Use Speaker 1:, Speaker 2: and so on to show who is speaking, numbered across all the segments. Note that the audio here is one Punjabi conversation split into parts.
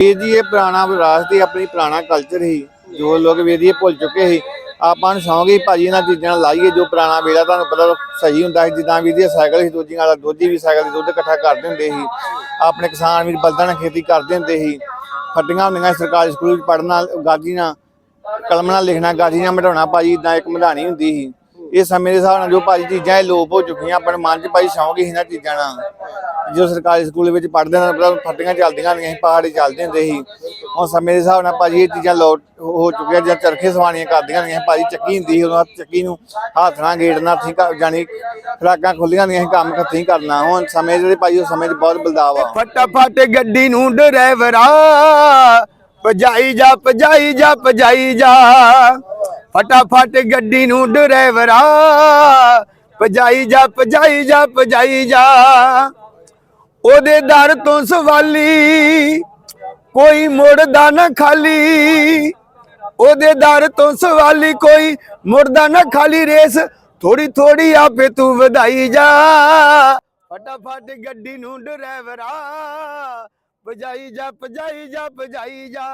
Speaker 1: ਇਹ ਜੀ, ਇਹ ਪੁਰਾਣਾ ਵਿਰਾਸਤ ਹੀ ਆਪਣੀ ਪੁਰਾਣਾ ਕਲਚਰ ਹੀ ਜੋ ਲੋਕ ਵੇਦੀ ਇਹ ਭੁੱਲ ਚੁੱਕੇ ਸੀ। ਆਪਾਂ ਨੂੰ ਸ਼ੌਂਕ ਹੀ ਭਾਜੀ ਇਹਨਾਂ ਚੀਜ਼ਾਂ ਨਾਲ ਲਾਈਏ, ਜੋ ਪੁਰਾਣਾ ਵੇਲਾ ਤੁਹਾਨੂੰ ਪਤਾ ਸਹੀ ਹੁੰਦਾ ਸੀ, ਜਿੱਦਾਂ ਵੀ ਦੀ ਸਾਈਕਲ ਸੀ, ਦੂਜੀਆਂ ਵਾਲਾ ਦੋਜੀ ਵੀ ਸਾਈਕਲ ਦੀ ਦੁੱਧ ਇਕੱਠਾ ਕਰਦੇ ਹੁੰਦੇ ਸੀ। ਆਪਣੇ ਕਿਸਾਨ ਵੀ ਬਲਦਾਂ ਨਾਲ ਖੇਤੀ ਕਰਦੇ ਹੁੰਦੇ ਸੀ। ਫੱਟੀਆਂ ਹੁੰਦੀਆਂ ਸੀ ਸਰਕਾਰੀ ਸਕੂਲ ਵਿੱਚ ਪੜ੍ਹਨਾ ਗਾਜੀ ਨਾਲ ਕਲਮ ਨਾਲ ਲਿਖਣਾ ਗਾਜੀ ਨਾਲ ਮਿਟਾਉਣਾ ਭਾਜੀ ਇਦਾਂ ਇੱਕ ਮਧਾਣੀ ਹੁੰਦੀ ਸੀ। ਇਹ ਸਮੇਂ ਦੇ ਹਿਸਾਬ ਨਾਲ ਜੋ ਭਾਜੀ ਚੀਜ਼ਾਂ ਇਹ ਲੋਪ ਹੋ ਚੁੱਕੀਆਂ ਆਪਣੇ ਮਨ 'ਚ ਭਾਈ ਸ਼ੌਂਕ ਹੀ ਇਹਨਾਂ ਚੀਜ਼ਾਂ ਨਾਲ। ਜੋ ਸਰਕਾਰੀ ਸਕੂਲ ਵਿੱਚ ਪੜ੍ਹਦੇ ਨੇ ਪਤਾ ਫੱਟੀਆਂ ਚੱਲਦੀਆਂ ਹੁੰਦੀਆਂ ਸੀ ਪਹਾੜੀ ਚੱਲਦੇ ਹੁੰਦੇ ਸੀ। ਹੁਣ ਸਮੇਂ ਦੇ ਹਿਸਾਬ ਨਾਲ ਭਾਜੀ ਇਹ ਚੀਜ਼ਾਂ ਲੋਟ ਹੋ ਚੁੱਕੀਆਂ, ਜਾਂ ਚਰਖੇ ਸਵਾਣੀਆਂ ਕਰਦੀਆਂ ਹੁੰਦੀਆਂ ਸੀ ਭਾਜੀ ਚੱਕੀ ਹੁੰਦੀ ਸੀ, ਉਦੋਂ ਚੱਕੀ ਨੂੰ ਹੱਥ ਨਾਲ ਗੇੜਨਾ ਸੀ ਜਾਨੀ ਖਰਾਕਾਂ ਖੁੱਲੀਆਂ ਹੁੰਦੀਆਂ ਸੀ ਕੰਮ ਖੱਤੀ ਕਰਨਾ। ਹੁਣ ਸਮੇਂ ਦੇ ਭਾਜੀ ਉਹ ਸਮੇਂ 'ਚ ਬਹੁਤ ਬਦਲਾਵ ਆ
Speaker 2: ਫਟਾਫਟ ਗੱਡੀ ਨੂੰ ਡਰਾਈਵਰਾ ਭਜਾਈ ਜਾ ਭਜਾਈ ਜਾ ਭਜਾਈ ਜਾ। ਫਟਾਫਟ ਗੱਡੀ ਨੂੰ ਡਰਾਈਵਰਾ ਭਜਾਈ ਜਾ ਭਜਾਈ ਜਾ ਭਜਾਈ ਜਾ। ਉਹਦੇ ਦਰ ਤੋਂ ਸਵਾਲੀ ਕੋਈ ਮੁੜਦਾ ਨਾ ਖਾਲੀ। ਉਹਦੇ ਦਰ ਤੋਂ ਸਵਾਲੀ ਕੋਈ ਮੁੜਦਾ ਨਾ ਖਾਲੀ ਰੇਸ। ਥੋੜੀ ਥੋੜੀ ਆਪੇ ਤੂੰ ਵਧਾਈ ਜਾ। ਫਟਾਫਟ ਗੱਡੀ ਨੂੰ ਡਰਾਈਵਰਾ, ਭਜਾਈ ਜਾ ਭਜਾਈ ਜਾ ਭਜਾਈ ਜਾ।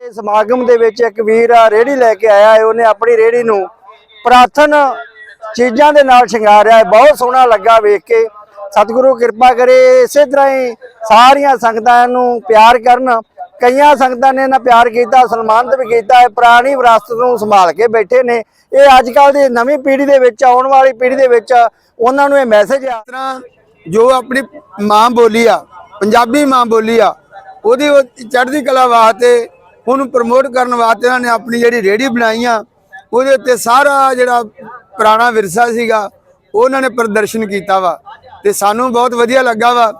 Speaker 3: ਇਸ ਸਮਾਗਮ ਦੇ ਵਿੱਚ ਇੱਕ ਵੀਰ ਆ ਰੇੜੀ ਲੈ ਕੇ ਆਇਆ ਹੈ। ਉਹਨੇ ਆਪਣੀ ਰੇੜੀ ਨੂੰ ਪ੍ਰਾਰਥਨ ਚੀਜ਼ਾਂ ਦੇ ਨਾਲ ਸ਼ਿੰਗਾਰਿਆ ਹੈ। ਬਹੁਤ ਸੋਹਣਾ ਲੱਗਾ ਵੇਖ ਕੇ। ਸਤਿਗੁਰੂ ਕਿਰਪਾ ਕਰੇ, ਇਸੇ ਤਰ੍ਹਾਂ ਹੀ ਸਾਰੀਆਂ ਸੰਗਤਾਂ ਨੂੰ ਪਿਆਰ ਕਰਨ। ਕਈਆਂ ਸੰਗਤਾਂ ਨੇ ਨਾ ਪਿਆਰ ਕੀਤਾ, ਸਨਮਾਨਿਤ ਵੀ ਕੀਤਾ ਹੈ ਪੁਰਾਣੀ ਵਿਰਾਸਤ ਨੂੰ ਸੰਭਾਲ ਕੇ ਬੈਠੇ ਨੇ। ਇਹ ਅੱਜ ਕੱਲ੍ਹ ਦੀ ਨਵੀਂ ਪੀੜ੍ਹੀ ਦੇ ਵਿੱਚ, ਆਉਣ ਵਾਲੀ ਪੀੜ੍ਹੀ ਦੇ ਵਿੱਚ ਉਹਨਾਂ ਨੂੰ ਇਹ ਮੈਸੇਜ ਆ।
Speaker 2: ਤਰ੍ਹਾਂ ਜੋ ਆਪਣੀ ਮਾਂ ਬੋਲੀ ਆ, ਪੰਜਾਬੀ ਮਾਂ ਬੋਲੀ ਆ, ਉਹਦੀ ਉਹ ਚੜ੍ਹਦੀ ਕਲਾ ਵਾਸਤੇ, ਉਹਨੂੰ ਪ੍ਰਮੋਟ ਕਰਨ ਵਾਸਤੇ ਉਹਨਾਂ ਨੇ ਆਪਣੀ ਜਿਹੜੀ ਰੇੜੀ ਬਣਾਈ ਆ, ਉਹਦੇ ਉੱਤੇ ਸਾਰਾ ਜਿਹੜਾ ਪੁਰਾਣਾ ਵਿਰਸਾ ਸੀਗਾ, ਉਹਨਾਂ ਨੇ ਪ੍ਰਦਰਸ਼ਨ ਕੀਤਾ ਵਾ। ਤੇ ਸਾਨੂੰ ਬਹੁਤ ਵਧੀਆ ਲੱਗਾ ਵਾ।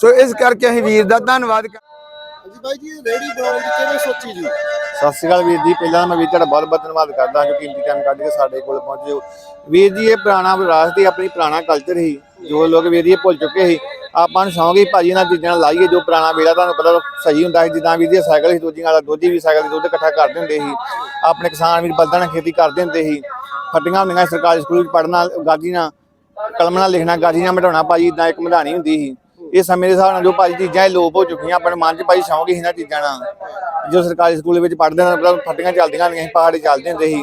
Speaker 2: ਸੋ ਇਸ ਕਰਕੇ ਅਸੀਂ ਵੀਰ ਦਾ ਧੰਨਵਾਦ ਕਰ
Speaker 4: ਹਾਂਜੀ ਬਾਈ ਜੀ ਇਹ ਰੇੜੀ ਬਣਾਉਣ ਦੀ ਕਿਵੇਂ ਸੋਚੀ ਜੀ?
Speaker 1: ਸਤਿ ਸ਼੍ਰੀ ਅਕਾਲ ਵੀਰ ਜੀ। ਪਹਿਲਾਂ ਤਾਂ ਮੈਂ ਵੀਰ ਤੁਹਾਡਾ ਬਹੁਤ ਬਹੁਤ ਧੰਨਵਾਦ ਕਰਦਾ ਜੋ ਕੀਮਤੀ ਟਾਈਮ ਕੱਢ ਕੇ ਸਾਡੇ ਕੋਲ ਪਹੁੰਚੇ ਹੋ। ਵੀਰ ਜੀ ਇਹ ਪੁਰਾਣਾ ਵਿਰਾਸਤ ਹੀ ਆਪਣੀ ਪੁਰਾਣਾ ਕਲਚਰ ਹੀ ਜੋ ਲੋਕ ਵੀਰ ਜੀ ਇਹ ਭੁੱਲ ਚੁੱਕੇ ਸੀ। ਆਪਾਂ ਨੂੰ ਸ਼ੌਂਕ ਹੀ ਭਾਜੀ ਇਹਨਾਂ ਚੀਜ਼ਾਂ ਨਾਲ ਲਾਈਏ ਜੋ ਪੁਰਾਣਾ ਵੇਲਾ ਤੁਹਾਨੂੰ ਪਤਾ ਸਹੀ ਹੁੰਦਾ ਸੀ। ਜਿੱਦਾਂ ਵੀਰ ਦੀ ਸਾਈਕਲ ਸੀ ਦੂਜੀਆਂ ਵਾਲਾ ਦੋਜੀ ਵੀ ਸਾਈਕਲ ਦੀ ਦੁੱਧ ਇਕੱਠਾ ਕਰਦੇ ਹੁੰਦੇ ਸੀ। ਆਪਣੇ ਕਿਸਾਨ ਵੀ ਬਲਦਾਂ ਨਾਲ ਖੇਤੀ ਕਰਦੇ ਹੁੰਦੇ ਸੀ। ਫੱਟੀਆਂ ਹੁੰਦੀਆਂ ਸੀ ਸਰਕਾਰੀ ਸਕੂਲ ਵਿੱਚ ਪੜ੍ਹਨਾ ਗਾਜੀ ਨਾਲ। ਕਲਮ ਨਾਲ ਲਿਖਣਾ ਗਾਜੀ ਨਾਲ ਮਿਟਾਉਣਾ, ਭਾਜੀ ਇਦਾਂ ਇੱਕ ਮਧਾਣੀ ਹੁੰਦੀ ਸੀ। ਇਹ ਸਮੇਂ ਦੇ ਹਿਸਾਬ ਨਾਲ ਜੋ ਭਾਜੀ ਚੀਜ਼ਾਂ ਇਹ ਲੋਪ ਹੋ ਚੁੱਕੀਆਂ, ਆਪਣੇ ਮਨ 'ਚ ਭਾਜੀ ਸ਼ੌਂਕ ਹੀ ਇਹਨਾਂ ਚੀਜ਼ਾਂ ਨਾਲ। ਜੋ ਸਰਕਾਰੀ ਸਕੂਲ ਵਿੱਚ ਪੜ੍ਹਦੇ ਨੇ ਪਤਾ ਫੱਟੀਆਂ ਚੱਲਦੀਆਂ ਹੁੰਦੀਆਂ ਸੀ, ਪਹਾੜੇ ਚੱਲਦੇ ਹੁੰਦੇ ਸੀ।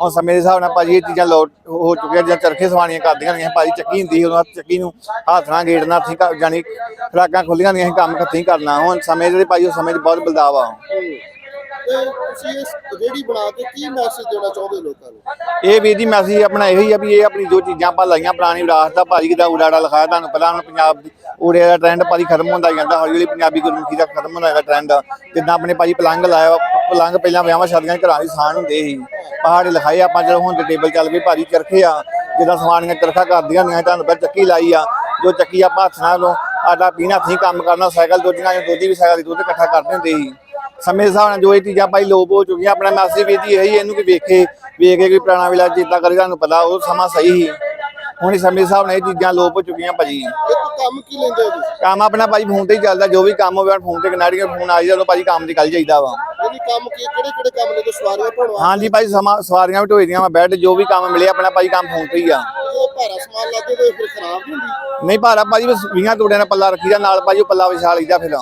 Speaker 1: ਹੁਣ ਸਮੇਂ ਦੇ ਹਿਸਾਬ ਨਾਲ ਭਾਜੀ ਇਹ ਚੀਜ਼ਾਂ ਲੋਟ ਹੋ ਚੁੱਕੀਆਂ ਜਾਂ ਚਰਖੇ ਸਵਾਣੀਆਂ ਕਰਦੀਆਂ ਹੁੰਦੀਆਂ ਸੀ, ਭਾਜੀ ਚੱਕੀ ਹੁੰਦੀ ਸੀ, ਉਦੋਂ ਚੱਕੀ ਨੂੰ ਹੱਥ ਨਾਲ ਗੇੜਨਾ ਸੀ ਜਾਨੀ ਖਰਾਕਾਂ ਖੁੱਲੀਆਂ ਹੁੰਦੀਆਂ ਸੀ, ਕੰਮ ਖੱਤੀ ਕਰਨਾ। ਹੁਣ ਸਮੇਂ ਦੇ ਭਾਜੀ, ਉਹ ਸਮੇਂ 'ਚ ਬਹੁਤ ਬਦਲਾਅ ਆ
Speaker 4: ਤੇ ਤੁਸੀਂ ਇਸ ਰੇੜੀ ਬਣਾ ਕੇ ਕੀ ਮੈਸੇਜ ਦੇਣਾ ਚਾਹੁੰਦੇ ਹੋ ਲੋਕਾਂ ਨੂੰ?
Speaker 1: ਇਹ ਵੀ ਜੀ ਮੈਸੇਜ ਆਪਣਾ ਇਹੋ ਹੀ ਆ ਵੀ ਇਹ ਆਪਣੀ ਜੋ ਚੀਜ਼ਾਂ ਆਪਾਂ ਲਾਈਆਂ ਪੁਰਾਣੀ ਵਿਰਾਸਤ ਦਾ ਭਾਜੀ ਕਿਦਾਂ ਉਡਾੜਾ ਲਿਖਾਇਆ ਤੁਹਾਨੂੰ ਪਤਾ ਹੁਣ ਪੰਜਾਬ ਦੀ ਉੜੇ ਦਾ ਟ੍ਰੈਂਡ ਭਾਜੀ ਖਤਮ ਹੁੰਦਾ ਜਾਂਦਾ ਹੌਲੀ ਹੌਲੀ ਪੰਜਾਬੀ ਗੁਰਮੁਖੀ ਦਾ ਖਤਮ ਹੁੰਦਾ ਜਾਂਦਾ ਟ੍ਰੈਂਡ ਜਿੱਦਾਂ ਆਪਣੇ ਭਾਜੀ ਪਲੰਗ ਲਾਇਆ ਵਾ, ਪਲੰਗ ਪਹਿਲਾਂ ਵਿਆਹਾਂ ਸ਼ਾਦੀਆਂ 'ਚ ਘਰਾਂ ਦੀ ਸਾਨ ਹੁੰਦੇ ਸੀ ਪਹਾੜੇ ਲਿਖਾਏ ਆਪਾਂ ਜਦੋਂ ਹੁਣ ਤੇ ਟੇਬਲ ਚੱਲ ਪਏ ਭਾਜੀ ਚਰਖੇ ਆ ਜਿੱਦਾਂ ਸਵਾਨੀਆਂ ਚਰਖਾ ਕਰਦੀਆਂ ਹੁੰਦੀਆਂ ਸੀ, ਤੁਹਾਨੂੰ ਪਤਾ ਚੱਕੀ ਲਾਈ ਆ ਜੋ ਚੱਕੀ ਆਪਾਂ ਹੱਥ ਨਾਲ ਆਟਾ ਪੀਣਾ ਹੱਥੀਂ ਕੰਮ ਕਰਨਾ ਸਾਈਕਲ ਦੋਜੀਆਂ ਦੋਜੀ ਵੀ ਸਾਈਕਲ ਦੀ ਦੁੱਧ ਇਕੱਠਾ ਕਰਦੇ ਹੁੰਦੇ ਸੀ। ਸਮੇਂ ਦੇ ਹਿਸਾਬ ਨਾਲ ਜੋ ਇਹ ਚੀਜ਼ਾਂ ਭਾਈ ਲੋਪ ਹੋ ਚੁੱਕੀਆਂ ਆਪਣਾ ਮੈਸੇਜ ਵੀ ਇਹੀ ਹੈ ਇਹਨੂੰ ਕਿ ਵੇਖੇ ਵੇਖ ਕੇ ਕੋਈ ਪੁਰਾਣਾ ਵੇਲਾ ਚੇਤਾ ਕਰੇ ਤੁਹਾਨੂੰ ਪਤਾ ਉਹ ਸਮਾਂ ਸਹੀ ਸੀ। ਹੁਣ ਸਮੇਂ ਦੇ ਹਿਸਾਬ ਨਾਲ ਇਹ ਚੀਜ਼ਾਂ ਲੋਪ ਹੋ ਚੁੱਕੀਆਂ ਭਾਜੀ।
Speaker 4: ਇਹ ਕੰਮ ਕੀ ਲੈਂਦੇ ਹੋ ਜੀ?
Speaker 1: ਕੰਮ ਆਪਣਾ ਭਾਜੀ ਫੋਨ ਤੇ ਹੀ ਚੱਲਦਾ ਜੋ ਵੀ ਕੰਮ ਹੋਵੇ ਫੋਨ ਤੇ ਕਿਨਾਰੀਆਂ ਫੋਨ ਆ ਜਾਂਦਾ ਭਾਜੀ ਕੰਮ ਦੀ ਕੱਲ ਜਾਈਦਾ ਵਾ।
Speaker 4: ਇਹਦੀ ਕੰਮ ਕੀ ਕਿਹੜੇ ਕਿਹੜੇ ਕੰਮ ਨੇ? ਤੇ ਸਵਾਰੀਆਂ ਭਣਵਾ
Speaker 1: ਹਾਂਜੀ ਭਾਜੀ ਸਮਾਂ ਸਵਾਰੀਆਂ ਵੀ ਢੋਈਆਂ ਵਾ ਬੈੱਡ ਜੋ ਵੀ ਕੰਮ ਮਿਲੇ ਆਪਣਾ ਭਾਜੀ ਕੰਮ ਫੋਨ ਤੇ ਹੀ ਆ।
Speaker 4: ਇਹ ਭਾਰਾ ਸਮਾਨ ਲੱਗੇ ਤੇ ਫਿਰ ਖਰਾਬ ਨਹੀਂ ਹੁੰਦੀ?
Speaker 1: ਨਹੀਂ ਭਾਰਾ ਭਾਜੀ ਬਸ 20 ਤੋੜਿਆਂ ਦਾ ਪੱਲਾ ਰੱਖੀਦਾ ਨਾਲ ਭਾਜੀ ਉਹ ਪੱਲਾ ਵਿਛਾ ਲਈਦਾ ਫਿਰ।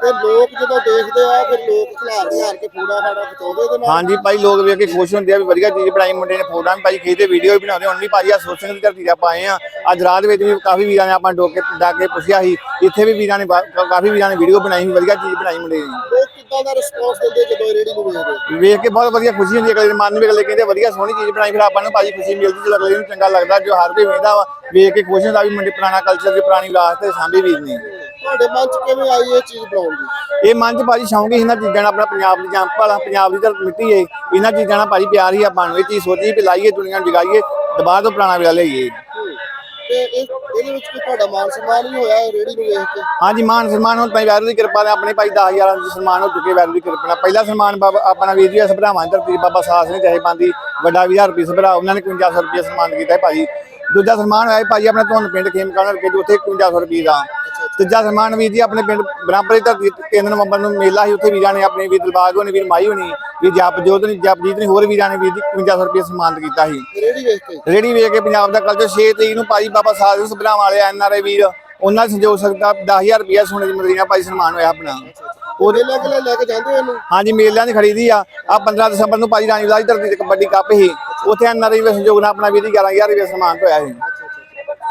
Speaker 4: ਤੇ ਲੋਕ ਜਦੋਂ ਦੇਖਦੇ ਆ ਫਿਰ ਲੋਕ ਖਿਲਾਰ ਖਿਲਾਰ ਕੇ ਫੂੜਾ ਫਾੜਾ ਖਿਚਾਉਂਦੇ ਇਹਦੇ ਨਾਲ।
Speaker 1: ਹਾਂਜੀ ਭਾਈ ਲੋਕ ਵੇਖ ਕੇ ਖੁਸ਼ ਹੁੰਦੇ ਆ ਵੀ ਵਧੀਆ ਚੀਜ਼ ਬਣਾਈ ਮੁੰਡੇ ਨੇ ਫੋਟੋਆਂ ਵੀ ਭਾਈ ਖਿੱਚਦੇ ਵੀਡੀਓ ਵੀ ਬਣਾਉਂਦੇ ਹੁਣ ਵੀ ਭਾਜੀ ਆ ਸੋਸ਼ਲ ਦੀ ਧਰਤੀ ਤੇ ਆਪਾਂ ਆਏ ਆ। ਅੱਜ ਰਾਤ ਵਿੱਚ ਵੀ ਕਾਫੀ ਵੀਰਾਂ ਨੇ ਆਪਾਂ ਡੋਕੇ ਜਾ ਕੇ ਪੁੱਛਿਆ ਸੀ। ਇੱਥੇ ਵੀ ਵੀਰਾਂ ਨੇ ਬਾ- ਕਾਫੀ ਵੀਰਾਂ ਨੇ ਵੀਡੀਓ ਬਣਾਈ ਸੀ ਵਧੀਆ ਚੀਜ਼ ਬਣਾਈ ਮੁੰਡੇ ਨੇ
Speaker 4: ਲੋਕ ਕਿੱਦਾਂ ਦਾ ਰਿਸਪੌਂਸ ਦਿੰਦੇ ਜਦੋਂ ਇਹ ਰੇੜੀ ਨੂੰ ਵੇਖਦੇ
Speaker 1: ਵੇਖ ਕੇ ਬਹੁਤ ਵਧੀਆ ਖੁਸ਼ੀ ਹੁੰਦੀ ਹੈ ਅਗਲੇ ਦੇ ਮਨ ਨੂੰ ਵੀ ਅਗਲੇ ਕਹਿੰਦੇ ਵਧੀਆ ਸੋਹਣੀ ਚੀਜ਼ ਬਣਾਈ ਫਿਰ ਆਪਾਂ ਨੂੰ ਭਾਜੀ ਖੁਸ਼ੀ ਮਿਲਦੀ ਜਦੋਂ ਅਗਲੇ ਨੂੰ ਚੰਗਾ ਲੱਗਦਾ ਜੋ ਹਰ ਕੋਈ ਵੇਖਦਾ ਵਾ ਵੇਖ ਕੇ ਖੁਸ਼ ਹੁੰਦਾ ਵੀ ਮੁੰਡੇ ਪੁਰਾਣਾ ਕਲਚਰ ਦੀ ਪੁਰਾਣੀ ਵਿਰਾਸਤ ਤੇ ਸਾਂਭੀ ਵੀਰ ਨੇ।
Speaker 4: ਤੁਹਾਡੇ ਮਨ 'ਚ ਕਿਵੇਂ ਆਈ ਇਹ ਚੀਜ਼ ਬਣਾਉਣ ਦੀ?
Speaker 1: ਇਹ ਮਨ ਚ ਭਾਜੀ ਸ਼ੌਂਕ ਹੀ ਇਹਨਾਂ ਚੀਜ਼ਾਂ ਆਪਣਾ ਪੰਜਾਬ ਦੀ ਜਾਂ ਭਾਲਾ ਪੰਜਾਬ ਦੀ ਤਾਂ ਮਿੱਟੀ ਏ ਇਹਨਾਂ ਚੀਜ਼ਾਂ ਨਾਲ ਭਾਜੀ ਪਿਆਰ ਹੀ ਆਪਾਂ ਨੂੰ ਇਹ ਚੀਜ਼ ਸੋਚੀ ਵੀ ਲਾਈਏ ਦੁਨੀਆ ਨੂੰ ਜਗਾਈਏ ਦੁਬਾਰਾ ਤੋਂ ਪੁਰਾਣਾ ਵੇਲਾ ਲਈਏ।
Speaker 4: ਤੇ ਇਹ ਇਹਦੇ ਵਿੱਚ ਕੋਈ ਤੁਹਾਡਾ ਮਾਨ ਸਨਮਾਨ ਨਹੀਂ ਹੋਇਆ ਇਹ ਰੇੜੀ ਨੂੰ ਵੇਖ ਕੇ?
Speaker 1: ਹਾਂਜੀ ਮਾਨ ਸਨਮਾਨ ਹੁਣ ਭਾਈ ਵੈਰੂ ਦੀ ਕਿਰਪਾ ਨਾਲ ਆਪਣੇ ਭਾਈ 10000 ਦੇ ਸਨਮਾਨ ਹੋ ਚੁੱਕੇ ਵੈਰੂ ਦੀ ਕਿਰਪਾ ਨਾਲ। ਪਹਿਲਾ ਸਨਮਾਨ ਬਾਬਾ ਆਪਣਾ ਵੀਰ ਜੀ ਸਭਰਾਵਾਂ ਦੀ ਧਰਤੀ ਬਾਬਾ ਸਾਸ ਨੇ ਚਾਹੇ ਪਾਉਂਦੀ ਵੱਡਾ 20000 ਰੁਪਏ ਸਭਰਾ ਉਹਨਾਂ ਨੇ 5500 ਰੁਪਏ ਸਨਮਾਨ ਕੀਤਾ ਹੈ ਭਾਜੀ। ਦੂਜਾ ਸਨਮਾਨ ਹੋਇਆ ਹੈ ਭਾਜੀ ਆਪਣੇ ਤੁਹਾਨੂੰ ਪਿੰਡ ਖੇਮ ਕਾਣਾ ਕੇ ਉੱਥੇ 5500 ਰੁਪਏ ਦਾ। ਤੀਜਾ ਸਨਮਾਨ ਵੀਰ ਜੀ ਆਪਣੇ ਪਿੰਡ ਬ੍ਰਹਮਪੁਰ ਦੀ ਧਰਤੀ 3 ਨਵੰਬਰ ਨੂੰ ਮੇਲਾ ਸੀ ਉੱਥੇ ਵੀਰਾਂ ਨੇ ਆਪਣੇ ਵੀਰ ਦਿਲਬਾਗ ਹੋਣੀ ਵੀਰ ਮਾਈ ਹੋਣੀ ਵੀਰ ਜਪਜੋਤ ਨੇ ਜਪਜੀਤ ਨੇ ਹੋਰ ਵੀਰਾਂ ਨੇ ਵੀਰ ਜੀ 5500 ਰੁਪਏ ਸਨਮਾਨਿਤ ਕੀਤਾ ਸੀ।
Speaker 4: ਰੇੜੀ ਵੇਖ ਕੇ?
Speaker 1: ਰੇੜੀ ਵੇਖ ਕੇ ਪੰਜਾਬ ਦਾ ਕਲਚਰ 6 ਤਰੀਕ ਨੂੰ ਭਾਜੀ ਬਾਬਾ ਸਾਧ ਸਭਰਾ ਵਾਲੇ ਐਨ ਆਰ ਆਈ ਵੀਰ ਉਹਨਾਂ ਦਾ ਸੰਜੋਗ ਸਕਦਾ 10000 ਰੁਪਏ ਸੋਨੇ ਦੀ ਮਦਰੀਨਾ ਭਾਈ ਸਨਮਾਨ ਹੋਇਆ ਆਪਣਾ। ਉਹਦੇ
Speaker 4: ਮੇਲੇ ਕੋਲੇ ਲੈ ਕੇ ਜਾਂਦੇ ਹੋ ਇਹਨੂੰ?
Speaker 1: ਹਾਂਜੀ ਮੇਲਿਆਂ ਦੀ ਖਰੀਦੀ ਆ। ਆ 15 ਦਸੰਬਰ ਨੂੰ ਭਾਜੀ ਰਾਣੀ ਵਿਲਾਸ ਧਰਤੀ ਤੇ ਕਬੱਡੀ ਕੱਪ ਸੀ। ਉੱਥੇ ਐਨਆਰਆਈ ਦੇ ਸਹਿਯੋਗ ਨਾਲ ਆਪਣਾ 20 11000 ਰੁਪਏ ਸਨਮਾਨ ਹੋਇਆ ਸੀ।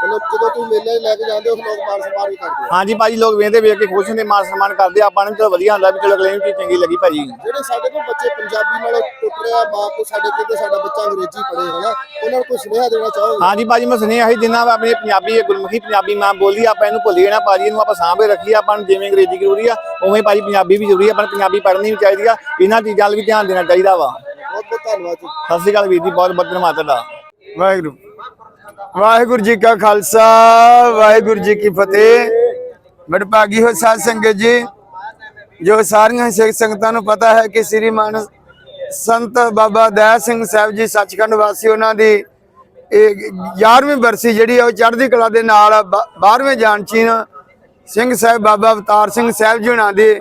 Speaker 4: ਮਤਲਬ ਜਦੋਂ ਤੁਸੀਂ ਮੇਲੇ ਲੈ ਕੇ ਜਾਂਦੇ ਹੋ ਫਿਰ ਲੋਕ ਮਾਨ ਸਨਮਾਨ ਵੀ ਕਰਦੇ ਆ।
Speaker 1: ਹਾਂਜੀ ਭਾਜੀ ਲੋਕ ਵੇਖਦੇ ਵੇਖ ਕੇ ਖੁਸ਼ ਹੁੰਦੇ ਮਾਨ ਸਨਮਾਨ ਕਰਦੇ ਆ, ਆਪਾਂ ਨੂੰ ਚਲੋ ਵਧੀਆ ਹੁੰਦਾ ਵੀ ਚਲੋ ਅਗਲੇ ਨੂੰ ਚੀਜ਼ ਚੰਗੀ ਲੱਗੀ ਭਾਜੀ।
Speaker 4: ਜਿਹੜੇ ਸਾਡੇ ਕੋਲ ਬੱਚੇ ਪੰਜਾਬੀ ਨਾਲੋਂ ਟੁੱਟ ਰਿਹਾ ਮਾਂ ਕੋ ਸਾਡੇ ਕਹਿੰਦੇ ਸਾਡਾ ਬੱਚਾ ਅੰਗਰੇਜ਼ੀ ਪੜ੍ਹੇ ਹਨਾ ਉਹਨਾਂ ਨੂੰ ਕੋਈ ਸੁਨੇਹਾ ਦੇਣਾ ਚਾਹੋਗੇ?
Speaker 1: ਹਾਂਜੀ ਭਾਜੀ ਮੈਂ ਸੁਣਿਆ ਸੀ ਜਿੰਨਾ ਵਾ ਆਪਣੀ ਪੰਜਾਬੀ ਇਹ ਗੁਰਮੁਖੀ ਪੰਜਾਬੀ ਮਾਂ ਬੋਲੀ ਆਪਾਂ ਇਹਨੂੰ ਭੁੱਲੀਏ ਨਾ ਭਾਜੀ ਇਹਨੂੰ ਆਪਾਂ ਸਾਂਭੇ ਰੱਖੀਏ ਆਪਾਂ ਨੂੰ ਜਿਵੇਂ ਅੰਗਰੇਜ਼ੀ ਜ਼ਰੂਰੀ ਆ ਉਵੇਂ ਭਾਜੀ ਪੰਜਾਬੀ ਵੀ ਜ਼ਰੂਰੀ ਆ ਆਪਾਂ ਨੂੰ ਪੰਜਾਬੀ ਪੜ੍ਹਨੀ ਵੀ ਚਾਹੀਦੀ ਆ ਇਹਨਾਂ ਚੀਜ਼ਾਂ ਵੱਲ ਵੀ ਧਿਆਨ ਦੇਣਾ ਚਾਹੀਦਾ ਵਾ।
Speaker 4: ਬਹੁਤ ਬਹੁਤ ਧੰਨਵਾਦ ਜੀ।
Speaker 1: ਸਤਿ ਸ਼੍ਰੀ ਅਕਾਲ ਵੀਰ ਜੀ ਬਹੁਤ ਬਹੁਤ ਧੰਨਵਾਦ ਤੁਹਾਡਾ।
Speaker 2: ਵਾਹਿਗੁਰੂ। ਵਾਹਿਗੁਰੂ ਜੀ ਕਾ ਖਾਲਸਾ, ਵਾਹਿਗੁਰੂ ਜੀ ਕੀ ਫਤਿਹ। ਵਡਭਾਗੀ ਹੋ ਸਾਧ ਸੰਗਤ ਜੀ। ਜੋ ਸਾਰੀਆਂ ਸਿੱਖ ਸੰਗਤਾਂ ਨੂੰ ਪਤਾ ਹੈ ਕਿ ਸ੍ਰੀ ਮਾਨ ਸੰਤ ਬਾਬਾ ਦਇਆ ਸਿੰਘ ਸਾਹਿਬ ਜੀ ਸੱਚਖੰਡ ਵਾਸੀ, ਉਹਨਾਂ ਦੀ ਇਹ 11ਵੀਂ ਬਰਸੀ ਜਿਹੜੀ ਆ, ਉਹ ਚੜ੍ਹਦੀ ਕਲਾ ਦੇ ਨਾਲ 12ਵੇਂ ਜਾਨਚੀਨ ਸਿੰਘ ਸਾਹਿਬ ਬਾਬਾ ਅਵਤਾਰ ਸਿੰਘ ਸਾਹਿਬ ਜੀ ਉਹਨਾਂ ਦੇ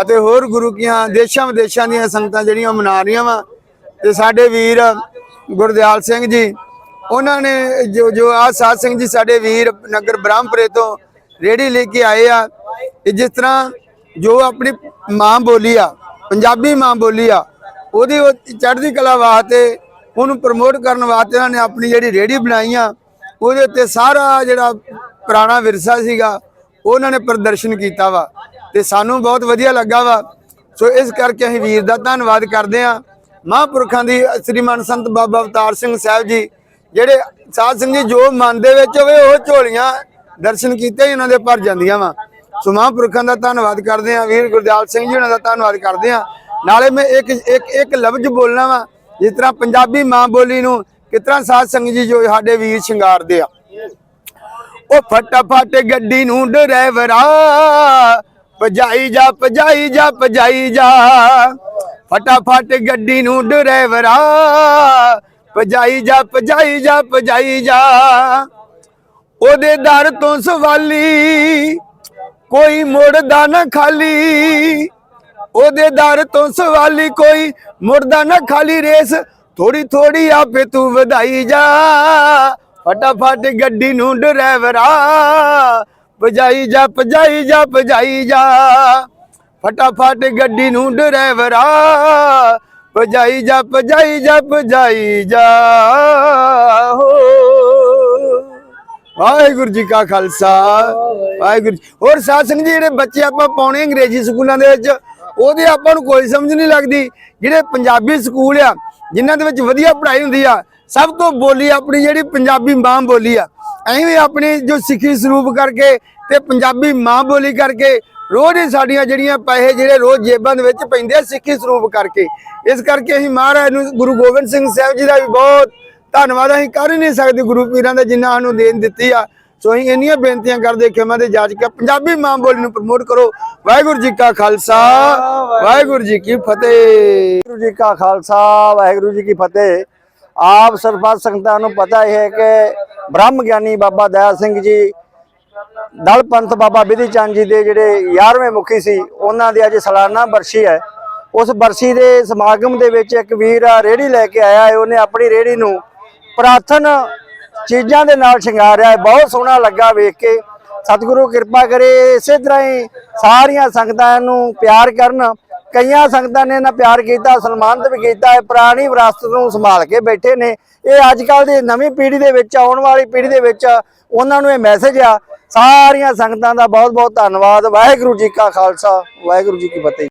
Speaker 2: ਅਤੇ ਹੋਰ ਗੁਰੂ ਕੀਆਂ, ਦੇਸ਼ਾਂ ਵਿਦੇਸ਼ਾਂ ਦੀਆਂ ਸੰਗਤਾਂ ਜਿਹੜੀਆਂ ਮਨਾ ਰਹੀਆਂ ਵਾ। ਤੇ ਸਾਡੇ ਵੀਰ ਗੁਰਦਿਆਲ ਸਿੰਘ ਜੀ ਉਹਨਾਂ ਨੇ ਜੋ ਜੋ ਆ ਸਾਧ ਸਿੰਘ ਜੀ ਸਾਡੇ ਵੀਰ ਨਗਰ ਬ੍ਰਹਮਪੁਰੇ ਤੋਂ ਰੇੜੀ ਲੈ ਕੇ ਆਏ ਆ ਇਹ ਜਿਸ ਤਰ੍ਹਾਂ ਜੋ ਆਪਣੀ ਮਾਂ ਬੋਲੀ ਆ, ਪੰਜਾਬੀ ਮਾਂ ਬੋਲੀ ਆ, ਉਹਦੀ ਉਹ ਚੜ੍ਹਦੀ ਕਲਾ ਵਾਸਤੇ, ਉਹਨੂੰ ਪ੍ਰਮੋਟ ਕਰਨ ਵਾਸਤੇ ਉਹਨਾਂ ਨੇ ਆਪਣੀ ਜਿਹੜੀ ਰੇੜੀ ਬਣਾਈ ਆ, ਉਹਦੇ ਉੱਤੇ ਸਾਰਾ ਜਿਹੜਾ ਪੁਰਾਣਾ ਵਿਰਸਾ ਸੀਗਾ, ਉਹਨਾਂ ਨੇ ਪ੍ਰਦਰਸ਼ਨ ਕੀਤਾ ਵਾ ਤੇ ਸਾਨੂੰ ਬਹੁਤ ਵਧੀਆ ਲੱਗਾ ਵਾ। ਸੋ ਇਸ ਕਰਕੇ ਅਸੀਂ ਵੀਰ ਦਾ ਧੰਨਵਾਦ ਕਰਦੇ ਆ। ਮਹਾਂਪੁਰਖਾਂ ਦੀ ਸ੍ਰੀਮਾਨ ਸੰਤ ਬਾਬਾ ਅਵਤਾਰ ਸਿੰਘ ਸਾਹਿਬ ਜੀ ਜਿਹੜੇ ਸਾਧ ਸਿੰਘ ਜੀ ਜੋ ਮਨ ਦੇ ਵਿੱਚ ਹੋਵੇ, ਉਹ ਝੋਲੀਆਂ ਦਰਸ਼ਨ ਕੀਤੇ ਹੀ ਉਹਨਾਂ ਦੇ ਭਰ ਜਾਂਦੀਆਂ ਵਾ। ਸੋ ਮਹਾਂਪੁਰਖਾਂ ਦਾ ਧੰਨਵਾਦ ਕਰਦੇ ਆ ਵੀਰ ਗੁਰਦਿਆਲ ਸਿੰਘ ਜੀ ਉਹਨਾਂ ਦਾ ਧੰਨਵਾਦ ਕਰਦੇ ਆ ਨਾਲੇ ਮੈਂ ਇੱਕ ਇੱਕ ਇੱਕ ਲਫ਼ਜ਼ ਬੋਲਣਾ ਵਾ, ਜਿਸ ਤਰ੍ਹਾਂ ਪੰਜਾਬੀ ਮਾਂ ਬੋਲੀ ਨੂੰ ਕਿਸ ਤਰ੍ਹਾਂ ਸਾਧ ਸੰਗਤ ਜੀ ਜੋ ਸਾਡੇ ਵੀਰ ਸ਼ਿੰਗਾਰਦੇ ਆ। ਉਹ ਫਟਾਫਟ ਗੱਡੀ ਨੂੰ ਡਰਾਈਵਰਾ ਭਜਾਈ ਜਾ ਭਜਾਈ ਜਾ ਭਜਾਈ ਜਾ। ਫਟਾਫਟ ਗੱਡੀ ਨੂੰ ਡਰਾਈਵਰਾ ਭਜਾਈ ਜਾ ਭਜਾਈ ਜਾ ਭਜਾਈ ਜਾ। ਉਹਦੇ ਦਰ ਤੋਂ ਸਵਾਲੀ ਕੋਈ ਮੁੜਦਾ ਨਾ ਖਾਲੀ। ਉਹਦੇ ਦਰ ਤੋਂ ਸਵਾਲੀ ਕੋਈ ਮੁੜਦਾ ਨਾ ਖਾਲੀ ਰੇਸ। ਥੋੜੀ ਥੋੜੀ ਆਪੇ ਤੂੰ ਵਧਾਈ ਜਾ। ਫਟਾਫਟ ਗੱਡੀ ਨੂੰ ਡਰਾਈਵਰਾ। ਭਜਾਈ ਜਾ ਭਜਾਈ ਜਾ ਭਜਾਈ ਜਾ। ਫਟਾਫਟ ਗੱਡੀ ਨੂੰ ਡਰਾਈਵਰਾ। ਭਜਾਈ ਜਾ ਭਜਾਈ ਜਾ ਭਜਾਈ ਜਾ, ਹੋ। ਵਾਹਿਗੁਰੂ ਜੀ ਕਾ ਖਾਲਸਾ, ਵਾਹਿਗੁਰੂ ਜੀ ਹੋਰ ਸਾਧ ਸੰਗਤ ਜੀ ਜਿਹੜੇ ਬੱਚੇ ਆਪਾਂ ਪਾਉਣੇ ਅੰਗਰੇਜ਼ੀ ਸਕੂਲਾਂ ਦੇ ਵਿੱਚ, ਉਹਦੇ ਆਪਾਂ ਨੂੰ ਕੋਈ ਸਮਝ ਨਹੀਂ ਲੱਗਦੀ। ਜਿਹੜੇ ਪੰਜਾਬੀ ਸਕੂਲ ਆ, ਜਿਨ੍ਹਾਂ ਦੇ ਵਿੱਚ ਵਧੀਆ ਪੜ੍ਹਾਈ ਹੁੰਦੀ ਆ, ਸਭ ਤੋਂ ਬੋਲੀ ਆਪਣੀ ਜਿਹੜੀ ਪੰਜਾਬੀ ਮਾਂ ਬੋਲੀ ਆ। ਐਵੇਂ ਆਪਣੀ ਜੋ ਸਿੱਖੀ ਸਰੂਪ ਕਰਕੇ ਤੇ ਪੰਜਾਬੀ ਮਾਂ ਬੋਲੀ ਕਰਕੇ ਰੋਜ਼ ਹੀ ਸਾਡੀਆਂ ਜਿਹੜੀਆਂ ਪੈਸੇ ਜਿਹੜੇ ਰੋਜ਼ ਜੇਬਾਂ ਦੇ ਵਿੱਚ ਪੈਂਦੇ ਆ ਸਿੱਖੀ ਸਰੂਪ ਕਰਕੇ। ਇਸ ਕਰਕੇ ਅਸੀਂ ਮਹਾਰਾਜ ਨੂੰ ਗੁਰੂ ਗੋਬਿੰਦ ਸਿੰਘ ਸਾਹਿਬ ਜੀ ਦਾ ਵੀ ਬਹੁਤ ਧੰਨਵਾਦ ਅਸੀਂ ਕਰ ਹੀ ਨਹੀਂ ਸਕਦੇ ਗੁਰੂ ਪੀਰਾਂ ਦਾ ਜਿੰਨਾ ਸਾਨੂੰ ਦੇਣ ਦਿੱਤੀ ਆ। ਸੋ ਅਸੀਂ ਇੰਨੀਆਂ ਬੇਨਤੀਆਂ ਕਰਦੇ ਖਿਮਾ ਦੇ ਜਾਚ ਕੇ ਪੰਜਾਬੀ ਮਾਂ ਬੋਲੀ ਨੂੰ ਪ੍ਰਮੋਟ ਕਰੋ। ਵਾਹਿਗੁਰੂ ਜੀ ਕਾ ਖਾਲਸਾ, ਵਾਹਿਗੁਰੂ ਜੀ ਕੀ ਫਤਿਹ।
Speaker 3: ਵਾਹਿਗੁਰੂ ਜੀ ਕਾ ਖਾਲਸਾ, ਵਾਹਿਗੁਰੂ ਜੀ ਕੀ ਫਤਿਹ। ਆਪ ਸਰਬੱਤ ਸੰਗਤਾਂ ਨੂੰ ਪਤਾ ਹੀ ਹੈ ਕਿ ਬ੍ਰਹਮ ਗਿਆਨੀ ਬਾਬਾ ਦਇਆ ਸਿੰਘ ਜੀ ਦਲ ਪੰਥ ਬਾਬਾ ਬਿਧੀ ਚੰਦ ਜੀ ਦੇ ਜਿਹੜੇ 11ਵੇਂ ਮੁਖੀ ਸੀ, ਉਹਨਾਂ ਦੀ ਅੱਜ ਸਾਲਾਨਾ ਬਰਸੀ ਹੈ। ਉਸ ਬਰਸੀ ਦੇ ਸਮਾਗਮ ਦੇ ਵਿੱਚ ਇੱਕ ਵੀਰ ਆ ਰੇੜੀ ਲੈ ਕੇ ਆਇਆ ਹੈ, ਉਹਨੇ ਆਪਣੀ ਰੇੜੀ ਨੂੰ ਪ੍ਰਾਰਥਨ ਚੀਜ਼ਾਂ ਦੇ ਨਾਲ ਸ਼ਿੰਗਾਰਿਆ ਬਹੁਤ ਸੋਹਣਾ ਲੱਗਾ ਵੇਖ ਕੇ। ਸਤਿਗੁਰੂ ਕਿਰਪਾ ਕਰੇ, ਇਸੇ ਤਰ੍ਹਾਂ ਹੀ ਸਾਰੀਆਂ ਸੰਗਤਾਂ ਨੂੰ ਪਿਆਰ ਕਰਨ। ਕਈਆਂ ਸੰਗਤਾਂ ਨੇ ਨਾ ਪਿਆਰ ਕੀਤਾ, ਸਨਮਾਨਿਤ ਵੀ ਕੀਤਾ ਹੈ ਪੁਰਾਣੀ ਵਿਰਾਸਤ ਨੂੰ ਸੰਭਾਲ ਕੇ ਬੈਠੇ ਨੇ। ਇਹ ਅੱਜ ਕੱਲ ਦੀ ਨਵੀਂ ਪੀੜ੍ਹੀ ਦੇ ਵਿੱਚ, ਆਉਣ ਵਾਲੀ ਪੀੜ੍ਹੀ ਦੇ ਵਿੱਚ ਉਹਨਾਂ ਨੂੰ ਇਹ ਮੈਸੇਜ ਆ। ਸਾਰੀਆਂ ਸੰਗਤਾਂ ਦਾ ਬਹੁਤ ਬਹੁਤ ਧੰਨਵਾਦ। ਵਾਹਿਗੁਰੂ ਜੀ ਕਾ ਖਾਲਸਾ, ਵਾਹਿਗੁਰੂ ਜੀ ਕੀ ਫਤਿਹ।